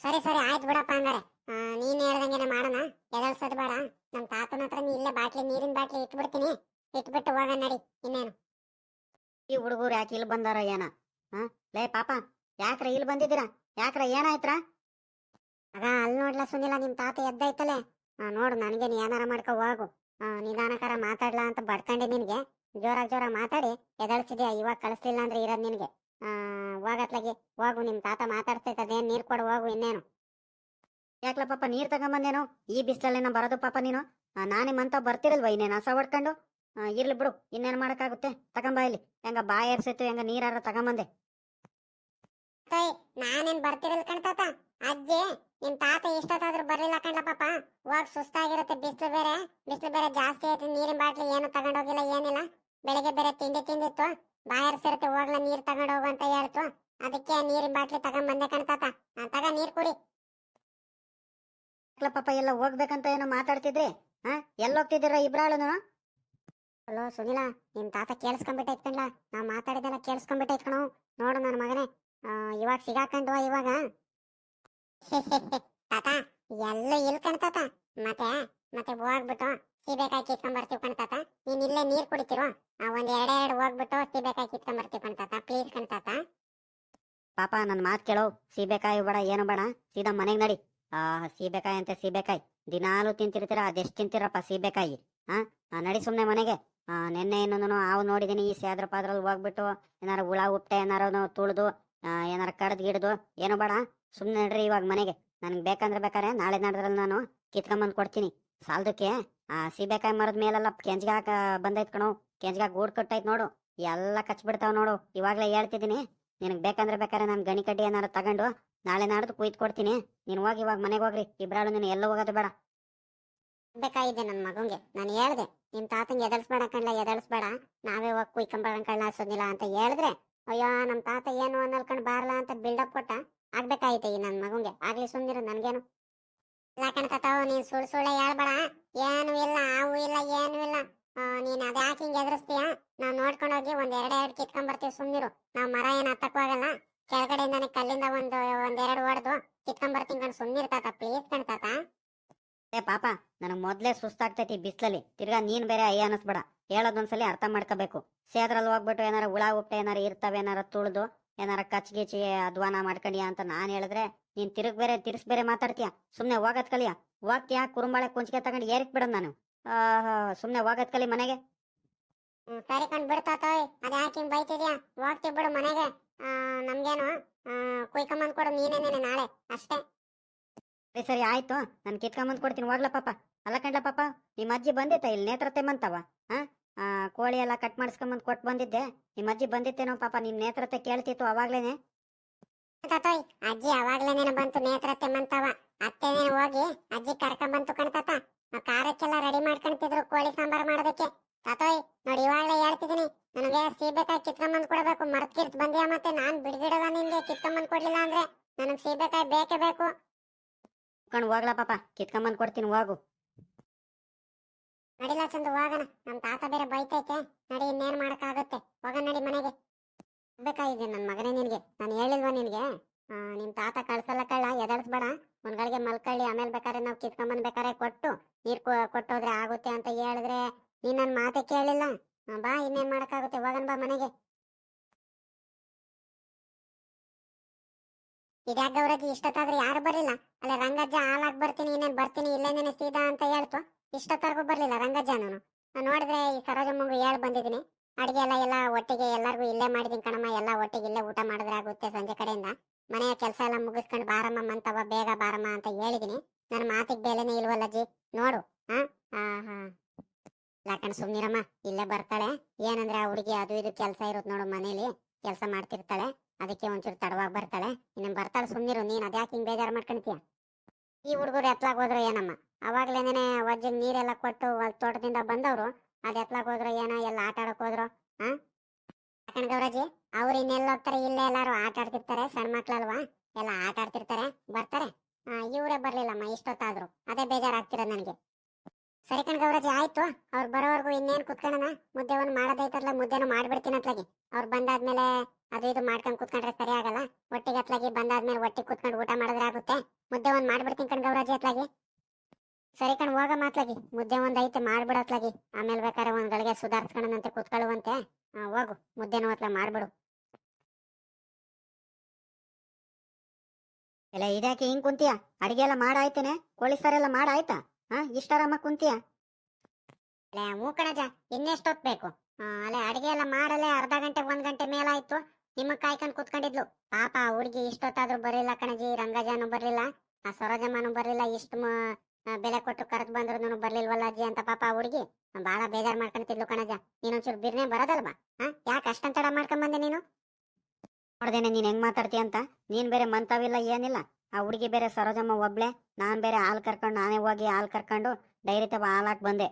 ಸರಿ ಸರಿ ಆಯ್ತು ಬಿಡಪ್ಪ ಹಂಗಾರೆ. ನೀನ್ ಹೇಳ್ದಂಗೆನೆ ಮಾಡೋಣ. ಎದಳ್ಸೋದ್ ಬೇಡ. ನಮ್ ತಾತನ ಹತ್ರ ನೀ ಇಲ್ಲೇ ಬಾಟ್ಲಿ ನೀರಿನ ಬಾಟ್ಲಿ ಇಟ್ಬಿಡ್ತೀನಿ. ಇಟ್ಬಿಟ್ಟು ಹೋಗ ನಡಿ ಇನ್ನೇನು. ಈ ಹುಡುಗರು ಯಾಕೆ ಇಲ್ಲಿ ಬಂದಾರ ಏನ? ಹಾ ಲೇ ಪಾಪ ಯಾಕ್ರ ಇಲ್ಲಿ ಬಂದಿದ್ದೀರಾ? ಯಾಕ್ರ ಏನಾಯ್ತ್ರ? ಅದ ಅಲ್ಲಿ ನೋಡ್ಲ ಸುನಿಲ್ಲ ನಿಮ್ ತಾತ ಎದ್ದೈತಲೆ. ನೋಡು ನನಗೆ ನೀ ಏನಾರ ಮಾಡ್ಕೊ ಹೋಗು. ನಿಧಾನಕರ ಮಾತಾಡ್ಲಾ ಅಂತ ಬಡ್ಕಂಡೆ ನಿನ್ಗೆ. ಜೋರಾಗಿ ಜೋರಾಗಿ ಮಾತಾಡಿ. ಎದಳ್ಸಿದ್ಯಾ? ಇವಾಗ ಕಳಿಸ್ಲಿಲ್ಲ ಅಂದ್ರೆ ಇರೋದ್ ನಿನ್ಗೆ. ಹೋಗತ್ಲಾಗಿ. ಹೋಗು ನಿಮ್ ತಾತ ಮಾತಾಡ್ತೈತೆ ಅದೇನ್ ನೀರ್ ಕೊಡು ಹೋಗು ಇನ್ನೇನು. ಯಾಕ್ಲ ಪಾಪ ನೀರ್ ತಗೊಂಬಂದೇನು? ಈ ಬಿಸಿಲಲ್ಲೇನ ಬರೋದು ಪಾಪ ನೀನು? ನಾನೇ ಮಂತ ಬರ್ತಿರಲ್ವ ಇನ್ನೇನು ಹಸ ಹೊಡ್ಕೊಂಡು? ಇರ್ಲಿ ಬಿಡು ಇನ್ನೇನ್ ಮಾಡಕ್ಕಾಗುತ್ತೆ? ತಗೊಂಬ ಇಲ್ಲಿ. ಹೆಂಗ ಬಾಯ್ ಏರ್ಸಿತ್ತು ಹೆಂಗ ನೀರಾರ ತಗೊಂಬಂದೆ. ನಾನೇನ್ ಬರ್ತಿರಲ್ ಕಣ್ತಾತ ಅಜ್ಜಿ ನಿಮ್ ತಾತ ಇಷ್ಟೊತ್ತಾದ್ರೂ ಬರ್ಲಿಲ್ಲ ಕಣ್ಲ ಪಾಪ. ಹೋಗ್ ಸುಸ್ತಾಗಿರುತ್ತೆ ಬಿಸಿಲು ಬೇರೆ. ಬಿಸಿಲು ಬೇರೆ ಜಾಸ್ತಿ ಆಯ್ತು ನೀರಿನ ಬಾಟ್ಲಿ ಏನು ತಗೊಂಡೋಗಿಲ್ಲ ಏನಿಲ್ಲ. ಬೆಳಿಗ್ಗೆ ಬೇರೆ ತಿಂಡಿ ತಿಂದಿತ್ತು. ಬಾಯರ್ಸಿರುತ್ತೆ ಹೋಗ್ಲ ನೀರ್ ತಗೊಂಡ್ ಹೋಗು ಅಂತ ಹೇಳ್ತು. ಅದಕ್ಕೆ ನೀರಿನ ಬಾಟ್ಲಿ ತಗೊಂಡ್ ಬಂದೆ ಕಣ್ತಾತ. ತಗ ನೀರ್ ಕುಡಿ. ಪಾಪ ಎಲ್ಲ ಹೋಗ್ಬೇಕಂತ ಏನೋ ಮಾತಾಡ್ತಿದ್ರಿ? ಹಾ ಎಲ್ಲಿ ಹೋಗ್ತಿದ್ದೀರ ಇಬ್ರಾಳುನು? ಹಲೋ ಸುನಿಲ ನಿಮ್ ತಾತ ಕೇಳಿಸ್ಕೊಂಡ್ಬಿಟ್ಟೈತ್ ಕಣ್ಲ. ನಾವ್ ಮಾತಾಡಿದೆಲ್ಲ ಕೇಳಿಸ್ಕೊಂಡ್ಬಿಟ್ಟೈತ್ ಕಣೋ. ನೋಡು ನನ್ನ ಮಗನೇ. ಇವಾಗ ಸಿಗಾಕಂಡ್ವ <laughs> ಇವಾಗ. ತಾತ ಎಲ್ಲ ಇಲ್ಕಣ್ ಕಣ್ತಾತ. ಮತ್ತೆ ಮತ್ತೆ ಹೋಗ್ಬಿಟ್ಟು. ಸೀಬೆಕಾಯಿ ಕಿತ್ಕೊಂಡ್ ಬರ್ತೀವಿ ಕಣ್ತಾತ ನೀನ್ ಇಲ್ಲೇ ನೀರ್ ಕುಡಿತಿರೋ? ಆ ಒಂದ್ ಎರಡು ಎರಡು ಹೋಗ್ಬಿಟ್ಟು ಸೀಬೇಕಾಯಿ ಕಿತ್ಕೊಂಡ್ ಬರ್ತೀವಿ ಕಣ್ತಾತ ಪ್ಲೀಸ್ ಕಣ್ತಾತ ಪಾಪ ನನ್ನ ಮಾತು ಕೇಳೋ, ಸೀಬೇಕಾಯಿ ಬೇಡ, ಏನು ಬೇಡ, ಸೀದಾ ಮನೆಗೆ ನಡಿ. ಆ, ಸೀಬೆಕಾಯಿ ಅಂತ ಸೀಬೆಕಾಯಿ. ದಿನಾಲು ತಿಂತಿರ್ತೀರ ಅದೆಷ್ಟು ತಿಂತಿರಪ್ಪ ಸೀಬೇಕಾಯಿ? ಹಾ ನಡಿ ಸುಮ್ಮನೆ ಮನೆಗೆ. ನೆನ್ನೆ ಇನ್ನೊಂದು ಹಾವು ನೋಡಿದ್ದೀನಿ ಈ ಸ್ಯಾದ್ರ ಪಾದ್ರಲ್ಲಿ ಹೋಗ್ಬಿಟ್ಟು ಏನಾರ ಹುಳ ಉಪ್ಟೆ ಏನಾರು ತುಳಿದು ಏನಾರ ಕಡ್ದು ಗಿಡ್ದು ಏನು ಬೇಡ ಸುಮ್ಮನೆ ನಡ್ರಿ ಇವಾಗ ಮನೆಗೆ. ನನಗೆ ಬೇಕಂದ್ರೆ ಬೇಕಾರೆ ನಾಳೆ ನಡೆದ್ರಲ್ಲಿ ನಾನು ಕಿತ್ಕೊಂಬಂದು ಕೊಡ್ತೀನಿ. ಸಾಲದಕ್ಕೆ ಆ ಸೀಬೆಕಾಯಿ ಮರದ ಮೇಲೆಲ್ಲ ಕೆಂಜ್ಗಾಕ ಬಂದೈತ್ ಕಣೋ. ಕೆಂಜ್ಗಾಕ ಗೂಡ್ ಕಟ್ಟೈತ್ ನೋಡು. ಎಲ್ಲ ಕಚ್ ಬಿಡ್ತಾವ್ ನೋಡು. ಇವಾಗ್ಲೇ ಹೇಳ್ತಿದ್ದೀನಿ, ನಿನಗೆ ಬೇಕಂದ್ರೆ ಬೇಕಾರೆ ನಾನು ಗಣಿ ಕಡ್ಡಿ ಏನಾರು ತಗೊಂಡು ನಾಳೆ ನಾಡ್ದು ಕುಯ್ತ್ ಕೊಡ್ತೀನಿ. ನೀನು ಹೋಗಿ ಇವಾಗ ಮನೆಗೆ ಹೋಗ್ರಿ. ಇಬ್ರಾಳು ನೀನು ಎಲ್ಲ ಹೋಗೋದು ಬೇಡ. ಬೇಕಾಗಿದೆ ನನ್ನ ಮಗಂಗೆ. ನಾನು ಹೇಳ್ದೆ, ನಿಮ್ ತಾತಂಗೆ ಎದಳ್ಸ್ಬೇಡ ಕಣ್ಲ ಎದಳ್ಸ್ಬೇಡ ನಾವೇ ಹೋಗಿ ಕುಯ್ಕೊಂಬರ ಕಣ್ಣ ಅನ್ಸೋದಿಲ್ಲ ಅಂತ ಹೇಳಿದ್ರೆ, ಅಯ್ಯೋ, ನಮ್ ತಾತ ಏನು ಅನ್ನಲ್ಕೊಂಡು ಬಾರ್ಲಾ ಅಂತ ಬಿಲ್ಡಪ್ ಕೊಟ್ಟ ಆಗ್ಬೇಕಾಯ್ತೆ ಈ ನನ್ ಮಗಂಗೆ. ಆಗ್ಲಿ ಸುಮ್ನಿರು, ನನ್ಗೇನು. ಇಲ್ಲ ಕಣ್ತಾತಾವು ನೀನ್ ಸುಳ್ ಸುಳ್ಳೆ ಹೇಳ್ಬೇಡ. ಏನು ಇಲ್ಲ ಅವು ಇಲ್ಲ, ಏನು ಇಲ್ಲ. ನೀನ್ ಅದ್ ಯಾಕೆ ಹಿಂಗ್ ಎದುರಿಸ್ತೀಯ? ನಾವ್ ನೋಡ್ಕೊಂಡು ಹೋಗಿ ಒಂದ್ ಎರಡ್ ಎರಡ್ ಕಿತ್ಕೊಂಡ್ ಬರ್ತೀವಿ ಸುಮ್ನಿರು. ನಾವ್ ಮರ ಏನ್ ಹತ್ತಕ್ ಹೋಗಲ್ಲ ಕೆಳಗಡೆ ಕಲ್ಲಿಂದ ಒಂದು ಒಂದೆರಡು ಹೊಡೆದು ಕಿತ್ಕೊಂಡ್ ಬರ್ತೀನಿ ಕಣ್ ಸುಮ್ನಿರ್ತಾತ ಪ್ಲೀಸ್ ಕಣ್ತಾತ ಏ ಪಾಪ, ನನಗ್ ಮೊದ್ಲೇ ಸುಸ್ತಾಗ್ತೈತಿ ಬಿಸ್ಲಲ್ಲಿ. ತಿರ್ಗಾ ನೀನ್ ಬೇರೆ ಅಯ್ಯ ಅನ್ನಿಸ್ಬೇಡ. ಹೇಳೋದೊಂದ್ಸಲಿ ಅರ್ಥ ಮಾಡ್ಕೋಬೇಕು. ಸೇದ್ರಲ್ಲಿ ಹೋಗ್ಬಿಟ್ಟು ಏನಾರ ಹುಳ, ಉಪ್ಟ ಏನಾರ ಇರ್ತವೆ, ಏನಾರ ತುಳಿದು ಏನಾರ ಕಚ್ ಗಿಚ್ಚಿ ಅಧ್ವಾನ ಮಾಡ್ಕಂಡಿಯಾ ಅಂತ ನಾನು ಹೇಳಿದ್ರೆ ನೀನ್ ತಿರುಗ್ ಬೇರೆ ತಿರ್ಸ್ ಬೇರೆ ಮಾತಾಡ್ತೀಯ? ಸುಮ್ನೆ ಹೋಗತ್ ಕಲಿಯ ಹೋಗ್ತೀಯ? ಕುರುಂಬಾಳೆ ಕುಂಚಿಗೆ ತಗೊಂಡು ಏರಿಕ್ ಬಿಡೋದು ನಾನು. ಸುಮ್ನೆ ಹೋಗತ್ ಕಲಿ ಮನೆಗೆ. ಸರಿ ಕಣ್ ಬಿಡ್ತಾತೋಯ್ ಅದ್ ಯಾಕೆ ಹಿಂಗ್ ಬೈತಿದ್ಯಾ? ಹೋಗ್ತೀವಿ ಬಿಡು ಮನೆಗೆ. ನಮ್ಗೇನು ಕುಯ್ಕೊಂಬಂದ್ ಕೊಡು ನೀನೇನೇನೆ ನಾಳೆ. ಅಷ್ಟೇ. ಸರಿ ಸರಿ ಆಯ್ತು. ನಾನು ಕಿತ್ಕೊಂಬಂದ್ ಕೊಡ್ತೀನಿ. ಹೋಗ್ಲ ಪಾಪ. ಅಲ್ಲ ಕಂಡ್ಲ ಪಾಪ ನಿಮ್ಮ ಅಜ್ಜಿ ಬಂದಿತ್ತ? ಇಲ್ಲಿ ನೇತ್ರ ತೆಮ್ಮಂತವ ಹಾ ಕೋಳಿ ಎಲ್ಲ ಕಟ್ ಮಾಡಿಸ್ಕೊಂಬಂದು ಕೊಟ್ಟು ಬಂದಿದ್ದೆ. ನಿಮ್ಮ ಅಜ್ಜಿ ಬಂದಿತ್ತೇನೋ ಪಾಪ ನಿಮ್ ನೇತ್ರತೆ ಕೇಳ್ತಿತ್ತು ಅವಾಗ್ಲೇನೆ. ತಾತೋಯ್ ಅಜ್ಜಿ ಅವಾಗ್ಲೇನೇನು ಬಂತು ನೇತ್ರತೆ ಮಂತವ. ಅತ್ತೆನೇನು ಹೋಗಿ ಅಜ್ಜಿ ಕರ್ಕೊಂಡ್ ಬಂತು ಕಣ್ತಾತ ಆ ಖಾರಕ್ಕೆಲ್ಲ ರೆಡಿ ಮಾಡ್ಕೊಂತಿದ್ರು ಕೋಳಿ ಸಾಂಬಾರ್ ಮಾಡೋದಕ್ಕೆ. ತಾತೋಯ್ ನೋಡಿ ಇವಾಗ್ಲೇ ಹೇಳ್ತಿದೀನಿ ನನಗೆ ಸೀಬೆಕಾಯಿ ಕಿತ್ಕೊಂಬಂದು ಕೊಡಬೇಕು. ಮರ್ತಿರ್ತ್ ಬಂದ್ಯಾ ಮತ್ತೆ? ನಾನ್ ಬಿಡ್ಗಿಡದ ನಿನ್ಗೆ ಕಿತ್ಕೊಂಬಂದು ಕೊಡ್ಲಿಲ್ಲ ಅಂದ್ರೆ? ನನಗ್ ಸೀಬೆಕಾಯಿ ಬೇಕೇ ಬೇಕು. ಕಣ್ ಹೋಗ್ಲಾ ಪಾಪ. ಕಿತ್ಕೊಂಬಂದು ಕೊಡ್ತೀನಿ ಹೋಗು. ನಡಿಲ್ಲ ಚಂದು ಹೋಗಣ. ನಮ್ಮ ತಾತ ಬೇರೆ ಬೈತೈತೆ. ನಡಿ ಇನ್ನೇನ್ ಮಾಡಕ್ಕಾಗುತ್ತೆ. ಹೋಗ ನಡಿ ಮನೆಗೆ. ಬೇಕಾಗಿದೆ ನನ್ ಮಗನೇ ನಿನ್ಗೆ. ನಾನು ಹೇಳಿಲ್ವಾ ನಿನ್ಗೆ? ನಿಮ್ ತಾತ ಕಳ್ಸಲ್ಲ ಕಳ್ಳ. ಎದಳ್ಸ್ಬೇಡ ಒಂದ್ಗಳಿಗೆ ಮಲ್ಕಳ್ಳಿ. ಆಮೇಲೆ ಬೇಕಾದ್ರೆ ನಾವು ಕಿತ್ಕೊಂಬಂದ್ ಬೇಕಾದ್ರೆ ಕೊಟ್ಟು ನೀರ್ ಕೊಟ್ಟೋದ್ರೆ ಆಗುತ್ತೆ ಅಂತ ಹೇಳಿದ್ರೆ ನೀನ್ ನನ್ನ ಮಾತೆ ಕೇಳಿಲ್ಲ? ಬಾ, ಇನ್ನೇನ್ ಮಾಡಕ್ಕಾಗುತ್ತೆ? ಹೋಗನ್ ಬಾ ಮನೆಗೆ. ಇದ್ಯಾಕ ಗೌರಜ್ಜಿ ಇಷ್ಟೊತ್ತಾದ್ರೆ ಯಾರು ಬರಲಿಲ್ಲ? ಅಲ್ಲ ರಂಗಜ್ಜ ಹಾಲಾಗ್ ಬರ್ತೀನಿ, ಇನ್ನೇನ್ ಬರ್ತೀನಿ, ಇಲ್ಲೇನೇನೆ ಸೀದಾ ಅಂತ ಹೇಳ್ತು. ಇಷ್ಟೊತ್ತವರೆಗೂ ಬರ್ಲಿಲ್ಲ ರಂಗಜ್ಜನನು. ನಾನು ನೋಡಿದ್ರೆ ಈ ಸರೋಜಮ್ಮಂಗು ಹೇಳ್ ಬಂದಿದ್ದೀನಿ. ಅಡಿಗೆ ಎಲ್ಲ ಎಲ್ಲ ಒಟ್ಟಿಗೆ ಎಲ್ಲರಿಗೂ ಇಲ್ಲೇ ಮಾಡಿದೀನಿ ಕಣಮ್ಮ. ಎಲ್ಲ ಒಟ್ಟಿಗೆ ಇಲ್ಲೇ ಊಟ ಮಾಡಿದ್ರೆ ಆಗುತ್ತೆ ಸಂಜೆ ಕಡೆಯಿಂದ. ಮನೆಯ ಕೆಲಸ ಎಲ್ಲ ಮುಗಿಸ್ಕೊಂಡು ಬಾರಮ್ಮ ಮಂತವ ಬೇಗ ಬಾರಮ್ಮ ಅಂತ ಹೇಳಿದೀನಿ. ನನ್ನ ಮಾತಿಗೆ ಬೆಲೆನೇ ಇಲ್ವಲ್ಲಜ್ಜಿ ನೋಡು ಹಾ. ಹಾ ಹಾ ಲಾಕಣ್ ಇಲ್ಲೇ ಬರ್ತಾಳೆ. ಏನಂದ್ರೆ ಆ ಹುಡುಗಿ ಅದು ಇದು ಕೆಲಸ ಇರುತ್ತೆ ನೋಡು ಮನೇಲಿ, ಕೆಲಸ ಮಾಡ್ತಿರ್ತಾಳೆ. ಅದಕ್ಕೆ ಒಂಚೂರು ತಡವಾಗಿ ಬರ್ತಾಳೆ. ಇನ್ನು ಬರ್ತಾಳೆ ಸುಮ್ನಿರು, ನೀನ್ ಅದ್ಯಾಕೆ ಹಿಂಗ್ ಬೇಜಾರು ಮಾಡ್ಕೊಂತೀಯ ಈ ಹುಡುಗರು ಎತ್ಲಾಗ್ ಹೋದ್ರೆ ಏನಮ್ಮ? ಅವಾಗ್ಲೇನೆ ವಜ್ಜಿಗೆ ನೀರೆಲ್ಲ ಕೊಟ್ಟು ತೋಟದಿಂದ ಬಂದವರು, ಅದ್ ಎತ್ಲಾಗ್ ಹೋದ್ರು ಏನೋ, ಎಲ್ಲ ಆಟ ಆಡಕ್ ಹೋದ್ರು ಹಾ ಗೌರಜ್ಜಿ ಅವ್ರು ಇನ್ನೆಲ್ಲ ಹೋಗ್ತಾರೆ, ಇಲ್ಲೇ ಎಲ್ಲಾರು ಆಟ ಆಡ್ತಿರ್ತಾರೆ ಸಣ್ಣ ಮಕ್ಳಲ್ವಾ? ಎಲ್ಲ ಆಟ ಆಡ್ತಿರ್ತಾರೆ, ಬರ್ತಾರೆ. ಇವ್ರೇ ಬರ್ಲಿಲ್ಲಮ್ಮ, ಇಷ್ಟೊತ್ತಾದ್ರು. ಅದೇ ಬೇಜಾರಾಗ್ತಿರೋದು ನನಗೆ. ಸರಿ ಕಣ್ ಆಯ್ತು. ಅವ್ರು ಬರೋವರೆಗೂ ಇನ್ನೇನ್ ಕುತ್ಕೊಳ್ಳೋಣ ಮುದ್ದೆ ಒಂದು ಮಾಡೋದೈತಲ್ಲ ಮುದ್ದೆನೂ ಮಾಡ್ಬಿಡ್ತೀನಿ ಅತ್ಲಾಗಿ. ಅವ್ರು ಬಂದಾದ್ಮೇಲೆ ಅದು ಇದು ಮಾಡ್ಕೊಂಡು ಕುತ್ಕೊಂಡ್ರೆ ಸರಿ ಆಗಲ್ಲ. ಒಟ್ಟಿಗೆ ಅತ್ಲಾಗಿ ಬಂದಾದ್ಮೇಲೆ ಒಟ್ಟಿಗೆ ಕುತ್ಕೊಂಡು ಊಟ ಮಾಡಿದ್ರೆ ಆಗುತ್ತೆ. ಮುದ್ದೆ ಒಂದು ಮಾಡ್ಬಿಡ್ತೀನಿ ಕಣ್ ಗೌರಾಜಿ ಅತ್ಲಾಗಿ. ಸರಿ ಕಣ್ ಹೋಗ ಮಾತ್ಲಾಗಿ ಮುದ್ದೆ ಒಂದು ಐತೆ ಮಾಡ್ಬಿಡತ್ಲಾಗಿ ಆಮೇಲೆ ಬೇಕಾದ್ರೆ ಒಂದ್ ಗಳಿಗೆ ಸುಧಾರಿಸ್ಕೊಳ್ಳೋಣಂತೆ ಕುತ್ಕೊಳ್ಳುವಂತೆ. ಹೋಗು. ಮುದ್ದೆನೂ ಅತ್ಲ ಮಾಡ್ಬಿಡು. ಎಲ್ಲ ಇದ್ಯಾಕೆ ಹಿಂಗ್ ಕುಂತೀಯ? ಅಡಿಗೆ ಎಲ್ಲ ಮಾಡಾಯ್ತೇನೆ? ಕೋಳಿ ಸಾರೆಲ್ಲ ಮಾಡಾಯ್ತಾ? ಹಾ ಇಷ್ಟಾರಾಮ ಕುಂತೀಯ? ಅಲ್ಲೇ ಹ್ಞೂ ಕಣಜ ಇನ್ನೆಷ್ಟೊತ್ ಬೇಕು ಅಲ್ಲೇ ಅಡಿಗೆ ಎಲ್ಲ ಮಾಡಲೆ ಅರ್ಧ ಗಂಟೆ ಒಂದ್ ಗಂಟೆ ಮೇಲಾಯ್ತು. ನಿಮ್ಮ ಕಾಯ್ಕೊಂಡ್ ಕುತ್ಕೊಂಡಿದ್ಲು. ಪಾಪ ಹುಡುಗಿ ಇಷ್ಟೊತ್ತಾದ್ರೂ ಬರಲಿಲ್ಲ ಕಣಜಿ, ರಂಗಜಾನು ಬರಲಿಲ್ಲ. ಆ ಸರೋಜಮ್ಮನು ಬರಲಿಲ್ಲ, ಇಷ್ಟು ಬೆಲೆ ಕೊಟ್ಟು ಕರೆದು ಬಂದ್ರು ಬರ್ಲಿಲ್ವಲ್ಲ ಅಜ್ಜಿ ಅಂತ ಪಾಪ ಹುಡುಗಿ. ಬಾಳ ಬೇಜಾರ್ ಮಾಡ್ಕೊಂತಿದ್ಲು ಕಣಜ. ನೀನೊಂಚೂರು ಬಿರ್ನೆ ಬರೋದಲ್ವಾ? ಹಾ, ಯಾಕೆ ಅಷ್ಟಂತಡ ತಡ ಮಾಡ್ಕೊಂಡ್ ಬಂದೆ ನೀನು? ನೋಡ್ದೇನೆ ನೀನ್ ಹೆಂಗ್ ಮಾತಾಡ್ತೀಯ ಅಂತ. ನೀನ್ ಬೇರೆ ಮಂತವಿಲ್ಲ ಏನಿಲ್ಲ. ಆ ಹುಡುಗಿ ಬೇರೆ ಸರೋಜಮ್ಮ ಒಬ್ಳೆ, ನಾನು ಬೇರೆ ಹಾಲ್ ಕರ್ಕೊಂಡು, ನಾನೇ ಹೋಗಿ ಹಾಲು ಕರ್ಕೊಂಡು ಡೈರಿ ತವ ಹಾಲಾಕ್ ಬಂದೆ.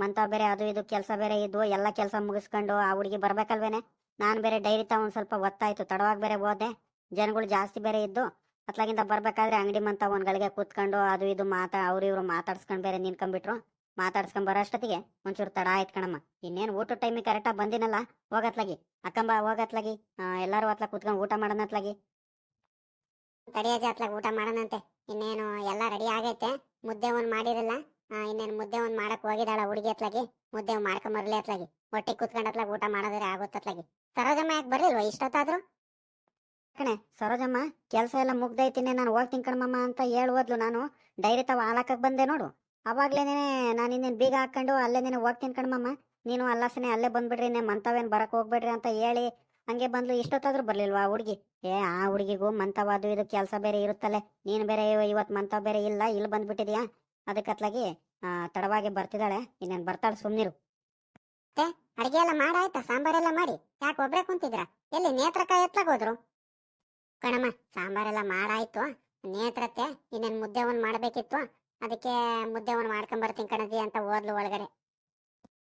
ಮಂತ ಬೇರೆ ಅದು ಇದು ಕೆಲಸ ಬೇರೆ ಇದ್ವು, ಎಲ್ಲ ಕೆಲಸ ಮುಗಿಸ್ಕೊಂಡು ಆ ಹುಡುಗಿ ಬರ್ಬೇಕಲ್ವೇನೆ? ನಾನು ಬೇರೆ ಡೈರಿ ತಾವ ಒಂದು ಸ್ವಲ್ಪ ಒತ್ತಾಯಿತು ತಡವಾಗಿ ಬೇರೆ ಹೋದೆ. ಜನಗಳು ಜಾಸ್ತಿ ಬೇರೆ ಇದ್ದು, ಅತ್ಲಾಗಿಂದ ಬರ್ಬೇಕಾದ್ರೆ ಅಂಗಡಿ ಮಂತ ಒಂದ್ಗಳಿಗೆ ಕೂತ್ಕೊಂಡು ಅದು ಇದು ಮಾತಾ, ಅವ್ರು ಇವ್ರು ಮಾತಾಡ್ಸ್ಕೊಂಡು ಬೇರೆ ನಿನ್ಕೊಂಡ್ಬಿಟ್ರು ಮಾತಾಡ್ಸ್ಕೊಂಡ್ ಬರೋಷ್ಟೊತ್ತಿಗೆ ಒಂಚೂರು ತಡ ಆಯ್ತು ಕಣಮ್ಮ. ಇನ್ನೇನ್ ಊಟ ಟೈಮಿಗೆ ಕರೆಕ್ಟಾಗಿ ಬಂದಿನಲ್ಲ? ಹೋಗತ್ಲಾಗಿ. ಅಕ್ಕಂಬ ಹೋಗತ್ಲಾಗಿ. ಎಲ್ಲಾರು ಅತ್ಲಾಗ ಕೂತ್ಕೊಂಡು ಊಟ ಮಾಡೋಣತ್ಲಾಗಿ. ತಡಿಯಜ್ಜಿ ಅತ್ಲಾಗ ಊಟ ಮಾಡೋಣಂತೆ. ಇನ್ನೇನು ಎಲ್ಲ ರೆಡಿ ಆಗೈತೆ. ಮುದ್ದೆ ಒಂದು ಮಾಡಿರಲ್ಲ ಇನ್ನೇನು ಮುದ್ದೆ ಒಂದು ಮಾಡಕ್ ಹೋಗಿದಾಳ ಹುಡುಗಿ ಅತ್ಲಾಗಿ. ಮುದ್ದೆ ಮಾಡ್ಕೊಂಡ್ ಬರ್ಲಿ ಅತ್ಲಾಗಿ. ಹೊಟ್ಟೆ ಕುತ್ಕೊಂಡತ್ಲಾಗ ಊಟ ಮಾಡೋದ್ರೆ ಆಗುತ್ತತ್ಲಾಗಿ ಸರೋಜಮ್ಮ ಯಾಕೆ ಬರ್ಲಿಲ್ವಾ ಇಷ್ಟೊತ್ತಾದ್ರು? ಕಣೆ, ಸರೋಜಮ್ಮ, ಕೆಲಸ ಎಲ್ಲ ಮುಗ್ದೈತಿನೇ ನಾನು ಹೋಗ್ತೀನಿ ಕಣಮ್ಮ ಅಂತ ಹೇಳುವದ್ಲು ನಾನು. ಡೈರಿ ತಾವ ಹಾಲಾಕಕ್ಕೆ ಬಂದೆ ನೋಡು. ಅವಾಗ್ಲೇನೆ ನಾನು ಇನ್ನೇನು ಬೀಗ ಹಾಕೊಂಡು ಅಲ್ಲೇ ಹೋಗ್ತೀನಿ ಕಣಮ್ಮ ನೀನು ಅಲ್ಲಸನೆ ಅಲ್ಲೇ ಬಂದ್ಬಿಡ್ರಿ ನೇ ಮಂತವೇನು ಬರಕ್ಕೆ ಹೋಗ್ಬೇಡ್ರಿ ಅಂತ ಹೇಳಿ ಹಂಗೆ ಬಂದ್ಲು ಇಷ್ಟೊತ್ತಾದ್ರೂ ಬರ್ಲಿಲ್ವಾ ಹುಡುಗಿ? ಏ, ಆ ಹುಡುಗಿಗೂ ಮಂತವಾದು ಇದು ಕೆಲಸ ಬೇರೆ ಇರುತ್ತಲ್ಲ. ನೀನು ಬೇರೆ ಇವತ್ತು ಮಂತವ ಬೇರೆ ಇಲ್ಲ ಇಲ್ಲಿ ಬಂದ್ಬಿಟ್ಟಿದ್ಯಾ? ಅದಕ್ಕತ್ಲಾಗಿ ತಡವಾಗಿ ಬರ್ತಿದ್ದಾಳೆ. ಇನ್ನೇನು ಬರ್ತಾಳೆ ಸುಮ್ಮನಿರು ಅಡಿಗೆ ಎಲ್ಲ ಮಾಡಾಯ್ತಾ? ಸಾಂಬಾರೆಲ್ಲ ಮಾಡಿ? ಯಾಕೆ ಒಬ್ರೇ ಕುಂತಿದ್ರ ಎಲ್ಲಿ ನೇತ್ರಕಾಯಿ ಎತ್ಲಾಗೋದ್ರು? ಕಣಮ್ಮ ಸಾಂಬಾರೆಲ್ಲ ಮಾಡಾಯ್ತು. ನೇತ್ರತ್ತೆ ಇನ್ನೇನ್ ಮುದ್ದೆ ಒಂದ್ ಮಾಡಬೇಕಿತ್ತು? ಅದಕ್ಕೆ ಮುದ್ದೆ ಒಂದ್ ಮಾಡ್ಕೊಂಡ್ ಬರ್ತೀನಿ ಕಣಜಿ ಅಂತ ಓದ್ಲು ಒಳಗಡೆ.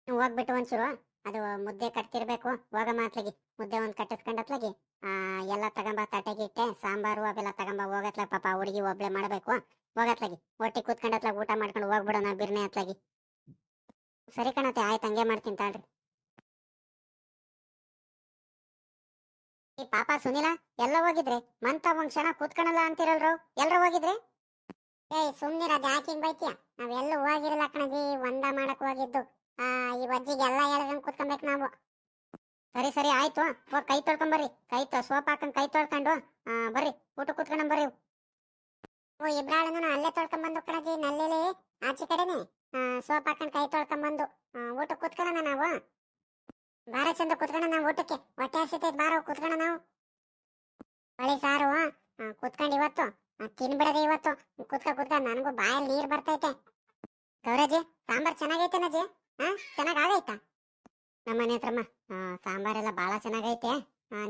ಹೋಗ್ಬಿಟ್ಟು ಒಂಚೂರು ಅದು ಮುದ್ದೆ ಕಟ್ತಿರ್ಬೇಕು. ಹೋಗ ಮಾತ್ಲಗಿ ಮುದ್ದೆ ಒಂದ್ ಕಟ್ಟಿಸ್ಕೊಂಡತ್ಲಗಿ ಆ, ಎಲ್ಲ ತಗೊಂಬ, ತಟ್ಟೆಗೆ ಇಟ್ಟೆ, ಸಾಂಬಾರು ಅವೆಲ್ಲ ತಗೊಂಬ ಹೋಗತ್ಲ ಪಾಪ ಹುಡುಗಿ ಒಬ್ಳೆ ಮಾಡ್ಬೇಕು. ಹೋಗತ್ಲಗಿ. ಒಟ್ಟಿ ಕೂತ್ಕೊಂಡತ್ಲಾಗ ಊಟ ಮಾಡ್ಕೊಂಡು ಹೋಗ್ಬಿಡೋಣ ಬಿರ್ನೆ ಅತ್ಲಾಗಿ. ಸರಿ ಕಣತೆ ಆಯ್ತು, ಹಂಗೆ ಮಾಡ್ತೀನಿ ತಾಳ್ರಿ ಪಾಪ ಸುನಿಲ, ಎಲ್ಲ ಹೋಗಿದ್ರೆ? ಮಂತ ಒಂದ್ ಕ್ಷಣ ಕೂತ್ಕೊಳಲ್ಲ ಅಂತಿರಲ್ರು? ಎಲ್ರು ಹೋಗಿದ್ರೆ? ಏಯ್, ಸುಮ್ನಿರ ಅದ್ ಯಾಕಿಂಗ್ ಬೈತಿಯ? ನಾವೆಲ್ಲ ಹೋಗಿರಲ್ಲ ಕಣಜಿ, ಒಂದ ಮಾಡಕ್ ಹೋಗಿದ್ದು. ಈ ವಜ್ಜಿಗೆ ಎಲ್ಲ ಹೇಳ್ದಂಗ್ ಕೂತ್ಕೊಬೇಕು ನಾವು. ಸರಿ ಸರಿ, ಆಯ್ತು. ಹೋಗಿ ಕೈ ತೊಳ್ಕೊಂಬರ್ರಿ ಕೈ ತೊ, ಸೋಪ್ ಹಾಕೊಂಡು ಕೈ ತೊಳ್ಕೊಂಡು ಬರ್ರಿ. ಊಟ ಕೂತ್ಕೊಂಡ್ ಬರ್ರಿ ಓ, ಇಬ್ರಾಳನು ಅಲ್ಲೇ ತೊಳ್ಕೊಂಬಂದು ಕಣಜಿ ನಲ್ಲೆಲೆ ಆಚೆ ಕಡೆನೆ. ಸೋಪ್ ಹಾಕೊಂಡು ಕೈ ತೊಳ್ಕೊಂಬಂದು ಬಂದು ಊಟ ಕೂತ್ಕೊಳ್ಳೋಣ ನಾವು. ಬಾರ ಚಂದ ಕೂತ್ಕೊಂಡ ನಾವು ಊಟಕ್ಕೆ. ಹೊಟ್ಟೆ ಹಸಿತೈತೆ, ಬಾರ ಕೂತ್ಕೊಂಡ ನಾವು. ಬಳಿ ಸಾರು ಕೂತ್ಕೊಂಡು ಇವತ್ತು. ತಿನ್ಬಿಡದೆ ಇವತ್ತು. ಕೂತ್ಕ ಕೂತ್ಕ, ನನಗೂ ಬಾಯಲ್ಲಿ ನೀರ್ ಬರ್ತೈತೆ. ಗೌರಜಿ ಸಾಂಬಾರ್ ಚೆನ್ನಾಗೈತೆ ನಜಿ ಹಾ ಚೆನ್ನಾಗ್ ಆಗೈತಾ ನಮ್ಮ ಮನೆ ಹತ್ರಮ್ಮ ಸಾಂಬಾರೆಲ್ಲ ಬಾಳ ಚೆನ್ನಾಗೈತೆ.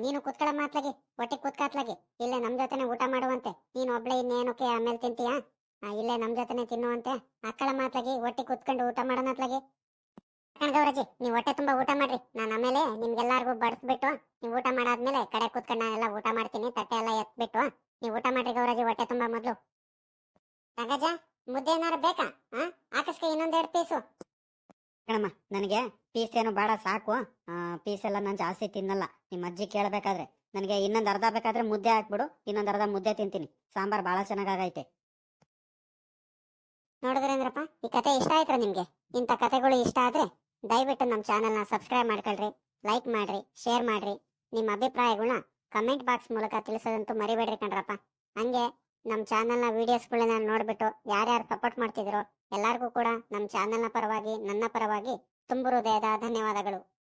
ನೀನು ಕುತ್ಕೊಳ್ಳ ಅತ್ಲಾಗಿ ಒಟ್ಟಿಗೆ ಕುತ್ಕಾತ್ಲಾಗಿ. ಇಲ್ಲೇ ನಮ್ ಜೊತೆನೆ ಊಟ ಮಾಡುವಂತೆ. ನೀನು ಒಬ್ಳೆ ಇನ್ನೇನಕ್ಕೆ ಆಮೇಲೆ ತಿಂತೀಯಾ? ಇಲ್ಲೇ ನಮ್ ಜೊತೆನೆ ತಿನ್ನುವಂತೆ. ಅಕ್ಕಳ ಮಾತ್ಲಾಗಿ, ಒಟ್ಟಿಗೆ ಕುತ್ಕೊಂಡು ಊಟ ಮಾಡೋಣ ಅತ್ಲಾಗಿ ಗೌರಜಿ ನೀವು ಹೊಟ್ಟೆ ತುಂಬಾ ಊಟ ಮಾಡ್ರಿ. ನಾನು ಆಮೇಲೆ ನಿಮ್ಗೆಲ್ಲಾರ್ಗು ಬಡಿಸ್ಬಿಟ್ಟು, ನೀವು ಊಟ ಮಾಡಾದ್ಮೇಲೆ ಕಡೆ ಕೂತ್ಕೊಂಡು ನಾನೆಲ್ಲ ಊಟ ಮಾಡ್ತೀನಿ, ತಟ್ಟೆ ಎಲ್ಲ ಎತ್ಬಿಟ್ಟು. ನೀವು ಊಟ ಮಾಡ್ರಿ ಗೌರಜಿ, ಹೊಟ್ಟೆ ತುಂಬಾ ಮೊದ್ಲು. ರಂಗಜ ಮುದ್ದೆ ಏನಾರು ಬೇಕಾ ಹಾಕಿಸ್ಕ ಇನ್ನೊಂದೆರಡು ಪೀಸು. ಕಣಮ್ಮ, ನನಗೆ ಪೀಸ್ ಏನು ಬೇಡ, ಸಾಕು. ಪೀಸ್ ಎಲ್ಲ ನಾನು ಜಾಸ್ತಿ ತಿನ್ನಲ್ಲ. ನಿಮ್ಮ ಅಜ್ಜಿ ಕೇಳಬೇಕಾದ್ರೆ. ನನಗೆ ಇನ್ನೊಂದು ಅರ್ಧ ಬೇಕಾದ್ರೆ ಮುದ್ದೆ ಹಾಕ್ಬಿಡು, ಇನ್ನೊಂದು ಅರ್ಧ ಮುದ್ದೆ ತಿಂತೀನಿ. ಸಾಂಬಾರ್ ಭಾಳ ಚೆನ್ನಾಗಾಗೈತೆ. ನೋಡಿದ್ರೇಂದ್ರಪ್ಪ ಈ ಕತೆ ಇಷ್ಟ ಆಯ್ತ್ರ ನಿಮಗೆ? ಇಂಥ ಕತೆಗಳು ಇಷ್ಟ ಆದ್ರೆ ದಯವಿಟ್ಟು ನಮ್ಮ ಚಾನೆಲ್ನ ಸಬ್ಸ್ಕ್ರೈಬ್ ಮಾಡ್ಕೊಳ್ರಿ, ಲೈಕ್ ಮಾಡ್ರಿ, ಶೇರ್ ಮಾಡ್ರಿ. ನಿಮ್ಮ ಅಭಿಪ್ರಾಯಗಳನ್ನ ಕಮೆಂಟ್ ಬಾಕ್ಸ್ ಮೂಲಕ ತಿಳಿಸೋದಂತೂ ಮರಿಬೇಡ್ರಿ ಕಣ್ರಪ್ಪ. ಹಂಗೆ ನಮ್ಮ ಚಾನೆಲ್ನ ವಿಡಿಯೋಸ್ಗಳನ್ನ ನೋಡ್ಬಿಟ್ಟು ಯಾರ್ಯಾರು ಸಪೋರ್ಟ್ ಮಾಡ್ತಿದ್ದೀರೋ ಎಲ್ಲರಿಗೂ ಕೂಡ ನಮ್ಮ ಚಾನೆಲ್ನ ಪರವಾಗಿ ನನ್ನ ಪರವಾಗಿ ತುಂಬು ಹೃದಯದ ಧನ್ಯವಾದಗಳು.